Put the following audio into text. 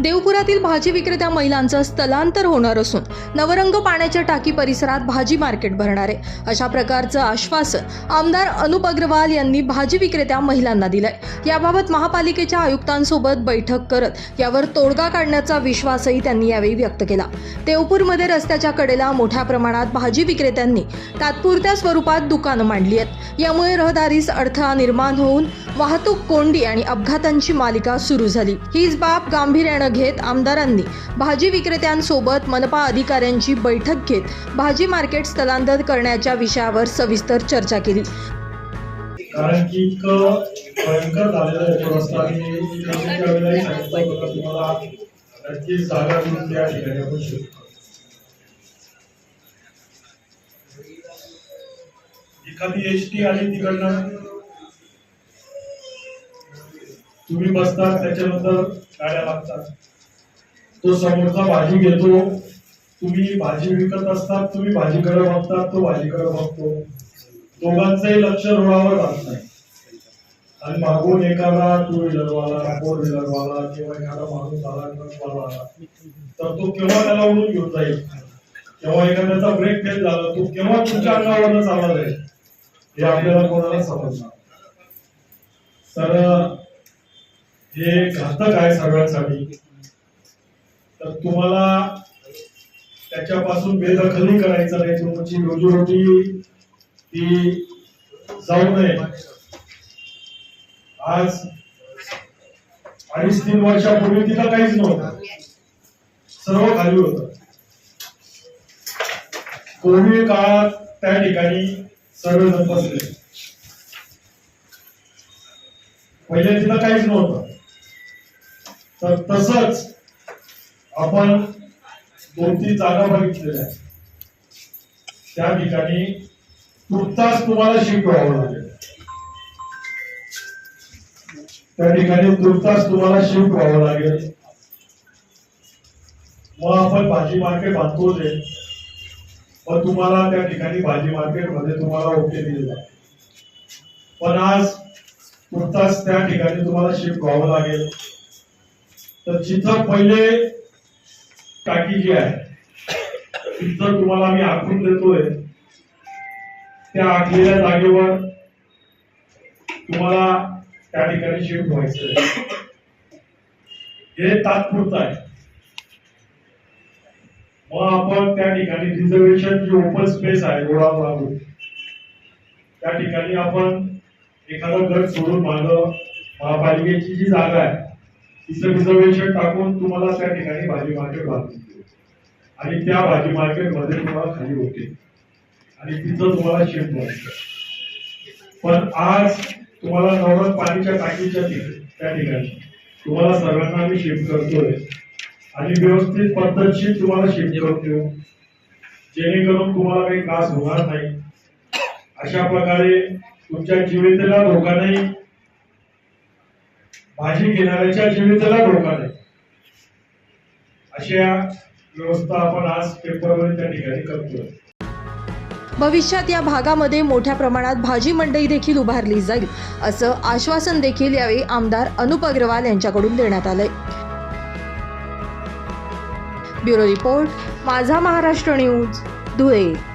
देवपुरातील भाजी विक्रेत्या महिलांचं स्थलांतर होणार असून नवरंग पाण्याच्या टाकी परिसरात भाजी मार्केट भरणार आहे. अशा प्रकारचं आश्वासन आमदार अनुप अग्रवाल यांनी भाजी विक्रेत्या महिलांना दिलंय. याबाबत महापालिकेच्या आयुक्तांसोबत बैठक करत यावर तोडगा काढण्याचा विश्वासही त्यांनी यावेळी व्यक्त केला. देवपूरमध्ये रस्त्याच्या कडेला मोठ्या प्रमाणात भाजी विक्रेत्यांनी तात्पुरत्या स्वरूपात दुकानं मांडली आहेत. यामुळे रहदारीस अडथळा निर्माण होऊन वाहतूक कोंडी आणि अपघातांची मालिका सुरू झाली. हीच बाब गांभीर्यानं घेत आमदारांनी भाजी विक्रेत्यांसोबत मनपा अधिकाऱ्यांची बैठक घेत भाजी मार्केट स्थलांतर करण्याच्या विषयावर सविस्तर चर्चा केली. कारण की इतकं भयंकर झालेलं आहे रस्ता आणि त्याच्या वेळेलाही सांगितलं होतं तुम्हाला? नक्की जागा देऊन त्या ठिकाणी आपण शिकतो एखादी एस टी आली तिकडनं तुम्ही बसतात त्याच्यानंतर गाड्या लागतात. तो समोरचा भाजी घेतो. तुम्ही भाजी विकत असतात तुम्ही भाजीकडे बघतात तो भाजीकडे बघतो. दोघांचंही लक्ष रुळावर राहत नाही आणि मागून एखादा टू व्हीलरवाला फोर व्हीलरवाला किंवा एखादा माणूस आला ट्रकवाला आला तर तो केव्हा त्याला उडून घेऊन जाईल? केव्हा एखाद्याचा ब्रेक फेल झाला तो केव्हा तुमच्या अंगावरनं चालला जाईल? हे आपल्याला कोणाला समजणार? तर हे घातक आहे सगळ्यांसाठी. तर तुम्हाला त्याच्यापासून बेदखली करायचं नाही. तुमची रोजीरोटी ती जाऊ नये. आज अडीच तीन वर्षापूर्वी तिथं काहीच नव्हतं. सर्व खाली होत. कोविड काळात त्या ठिकाणी सर्वजण बसले. पहिले तिला काहीच नव्हतं. तर तसंच आपण दोन तीन जागा बघितलेल्या त्या ठिकाणी तुर्तास तुम्हाला शिफ्ट व्हावं लागेल. त्या ठिकाणी तुर्तास तुम्हाला शिफ्ट व्हावं लागेल. मग आपण भाजी मार्केट बांधतो जे पण तुम्हाला त्या ठिकाणी भाजी मार्केटमध्ये तुम्हाला ओके दिले जाते पण आज तुर्तास त्या ठिकाणी तुम्हाला शिफ्ट व्हावं लागेल. तर जिथं पहिले टाकी जी आहे तिथं तुम्हाला मी आखून देतोय. त्या आखलेल्या जागेवर तुम्हाला त्या ठिकाणी शिफ्ट व्हायचं हे तात्पुरत आहे. मग आपण त्या ठिकाणी रिझर्वेशन जी ओपन स्पेस आहे रोडावर लागून त्या ठिकाणी आपण एखादा गट सोडून मागं महापालिकेची जी जागा आहे तिचं रिझर्वेशन टाकून तुम्हाला त्या ठिकाणी भाजी मार्केट बांधून आणि त्या भाजी मार्केटमध्ये तुम्हाला खाली होते. आणि तिथं तुम्हाला शेत व्हायचं पण आज तुम्हाला नवरात पाणीच्या टाकीच्या त्या ठिकाणी तुम्हाला सर्वांना आम्ही शिफ्ट करतोय. आणि व्यवस्थित पद्धतशीर तुम्हाला शिफ्ट करतो जेणेकरून तुम्हाला काही त्रास होणार नाही. अशा प्रकारे तुमच्या जीविताला धोका नाही. भाजी घेणाऱ्याच्या जीवितला धोका नाही. अशा व्यवस्था आपण आज पेपरमध्ये त्या ठिकाणी करतोय. भविष्यात या भागामध्ये मोठ्या प्रमाणात भाजी मंडई देखील उभारली जाईल असं आश्वासन देखील यावेळी आमदार अनुप अग्रवाल यांच्याकडून देण्यात आलंय. ब्युरो रिपोर्ट माझा महाराष्ट्र न्यूज धुळे.